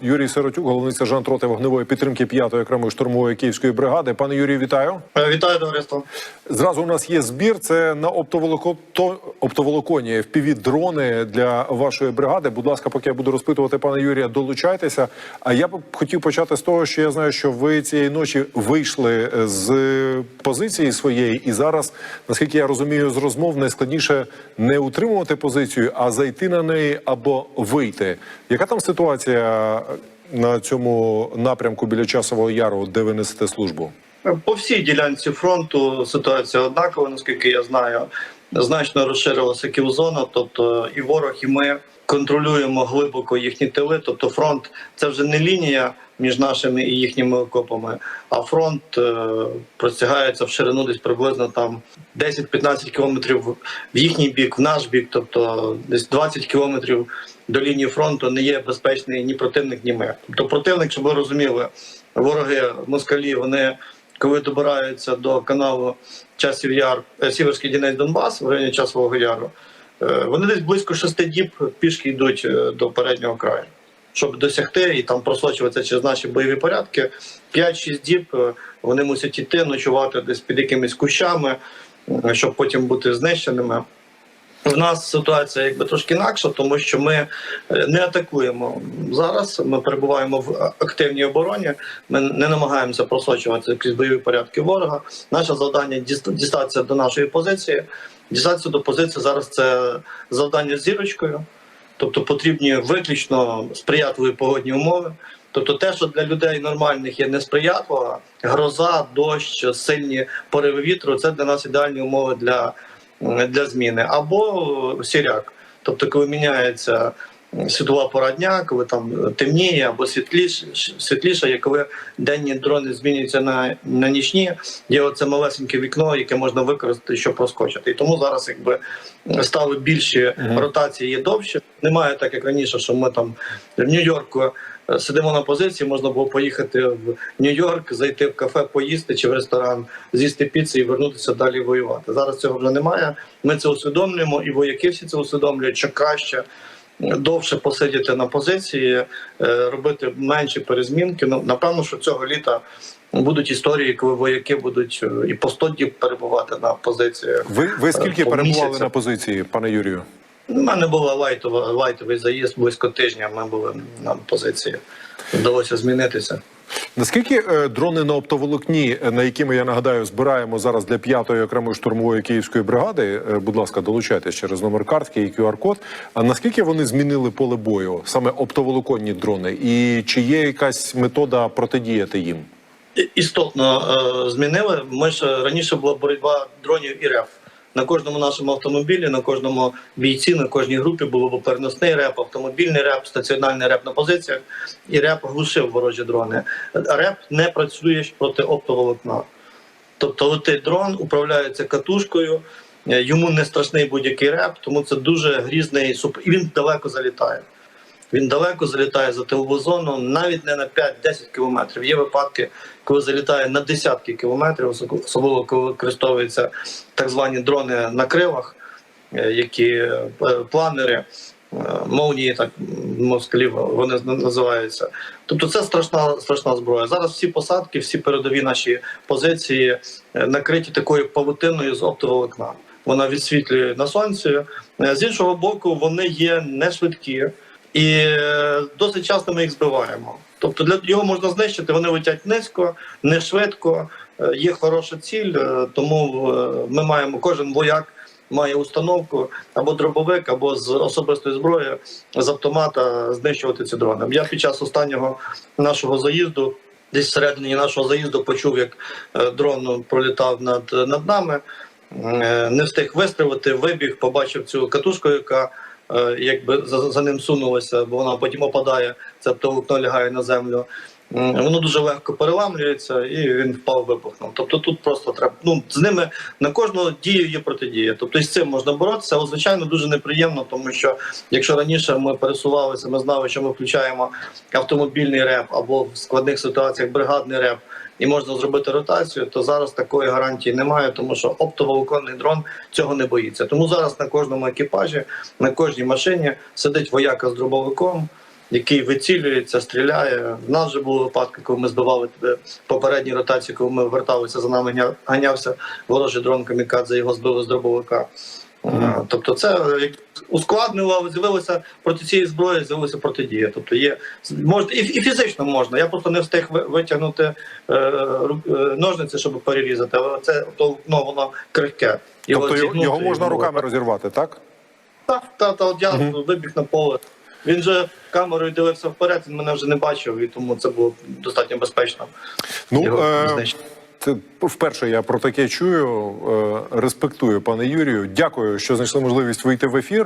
Юрій Сиротюк, головний сержант роти вогневої підтримки 5-ї окремої штурмової київської бригади. Пане Юрію, вітаю. Е, Вітаю товариство. Зразу у нас є збір. Це на оптоволоко... то- оптоволоконі fpv дрони для вашої бригади. Будь ласка, поки я буду розпитувати пана Юрія, долучайтеся. А я б хотів почати з того, що я знаю, що ви цієї ночі вийшли з позиції своєї, і зараз, наскільки я розумію, з розмов найскладніше не утримувати позицію, а зайти на неї або вийти. Яка там ситуація на цьому напрямку біля часового яру, де ви несете службу? По всій ділянці фронту ситуація однакова, наскільки я знаю. Значно розширилася ківзона, тобто і ворог, і ми контролюємо глибоко їхні тили. Тобто фронт це вже не лінія між нашими і їхніми окопами, а фронт е, простягається в ширину десь приблизно там 10-15 кілометрів в їхній бік, в наш бік, тобто десь 20 кілометрів до лінії фронту не є безпечний ні противник, ні ми. Тобто противник, щоб ви розуміли, вороги москалі, вони коли добираються до каналу Часів Яр, е, Сіверський Дінець Донбас в районі Часового Яру, е, вони десь близько шести діб пішки йдуть е, до переднього краю. Щоб досягти і там просочуватися через наші бойові порядки, 5-6 діб вони мусять іти, ночувати десь під якимись кущами, щоб потім бути знищеними. У нас ситуація якби трошки інакша, тому що ми е, не атакуємо зараз. Ми перебуваємо в активній обороні. Ми не намагаємося просочуватися крізь бойові порядки ворога. Наше завдання діст- дістатися до нашої позиції. Дістатися до позиції зараз це завдання з зірочкою, тобто потрібні виключно сприятливі погодні умови. Тобто, те, що для людей нормальних є несприятливо, гроза, дощ, сильні пориви вітру це для нас ідеальні умови для для зміни, або сіряк. Тобто, коли міняється світова пора дня, коли там темніє або світліше, світліше, є коли денні дрони змінюються на, на нічні, є оце малесеньке вікно, яке можна використати, щоб проскочити. І тому зараз якби стали більші ротації є довше. Немає так, як раніше, що ми там в Нью-Йорку. Е, Сидимо на позиції, можна було поїхати в Нью-Йорк, зайти в кафе, поїсти чи в ресторан, з'їсти піци і вернутися далі воювати. Зараз цього вже немає. Ми це усвідомлюємо, і вояки всі це усвідомлюють, що краще довше посидіти на позиції, е, робити менші перезмінки. Ну напевно, що цього літа будуть історії, коли вояки будуть е, і по 100 діб перебувати на позиціях. Ви, ви скільки перебували місяцю. на позиції, пане Юрію? У мене була лайтова лайтовий заїзд близько тижня. Ми були на позиції. Вдалося змінитися. Наскільки е, дрони на оптоволокні, е, на якими я нагадаю, збираємо зараз для 5-ї окремої штурмової київської бригади, е, будь ласка, долучайтесь через номер картки і QR-код. А наскільки вони змінили поле бою, саме оптоволоконні дрони, і чи є якась метода протидіяти їм? Істотно е, змінили. Ми ж раніше була боротьба дронів і РЕФ. На кожному нашому автомобілі, на кожному бійці, на кожній групі було переносний реп, автомобільний реп, стаціональний реп на позиціях, і реп глушив ворожі дрони. Реп не працює проти оптоволокна. Тобто летить дрон, управляється катушкою, е, йому не страшний будь-який реп, тому це дуже грізний суп. І він далеко залітає. Він далеко залітає за тилову зону, навіть не на 5-10 кілометрів. Є випадки, коли залітає на десятки кілометрів, особливо коли використовуються так звані дрони на крилах, е, які е, планери, е, молнії, так москалів вони називаються. Тобто це страшна страшна зброя. Зараз всі посадки, всі передові наші позиції накриті такою павутиною з оптоволокна. Вона відсвітлює на сонці. З іншого боку, вони є не швидкі. І е, досить часто ми їх збиваємо. Тобто для його можна знищити, вони летять низько, не швидко, е, є хороша ціль, е, тому ми маємо, кожен вояк має установку або дробовик, або з особистої зброї з автомата знищувати ці дрони. Я під час останнього нашого заїзду, десь всередині нашого заїзду, почув, як дрон пролітав над, над нами. Не встиг вистрілити, вибіг, побачив цю катушку, яка якби за, за ним сунулася, бо вона потім опадає, Цебто лукно лягає на землю. Воно дуже легко переламлюється і він впав, вибухнув. Тобто тут просто треба. Ну з ними на кожну дію є протидія. Тобто з цим можна боротися, але звичайно дуже неприємно, тому що якщо раніше ми пересувалися, ми знали, що ми включаємо автомобільний реп або в складних ситуаціях бригадний реп. І можна зробити ротацію, то зараз такої гарантії немає, тому що оптоволоконний дрон цього не боїться. Тому зараз на кожному екіпажі, на кожній машині сидить вояка з дробовиком, який вицілюється, стріляє. В нас вже були випадки, коли ми збивали тебе попередній ротації, коли ми верталися за нами, ганявся ворожий дрон камікадзе, його збили з дробовика. Е, Тобто, це е, ускладнило, з'явилося проти цієї зброї, з'явилася протидія. Тобто є можна і, і фізично можна. Я просто не встиг витягнути е, е, ножниці, щоб перерізати. Але це то ну, воно крихке. Тобто його, зігнути, його можна руками розірвати, так? Так, та, та от я вибіг на поле. Він же камерою дивився вперед, він мене вже не бачив, і тому це було достатньо безпечно. Ну, Його е, це вперше я про таке чую. Е, респектую, пане Юрію. Дякую, що знайшли можливість вийти в ефір.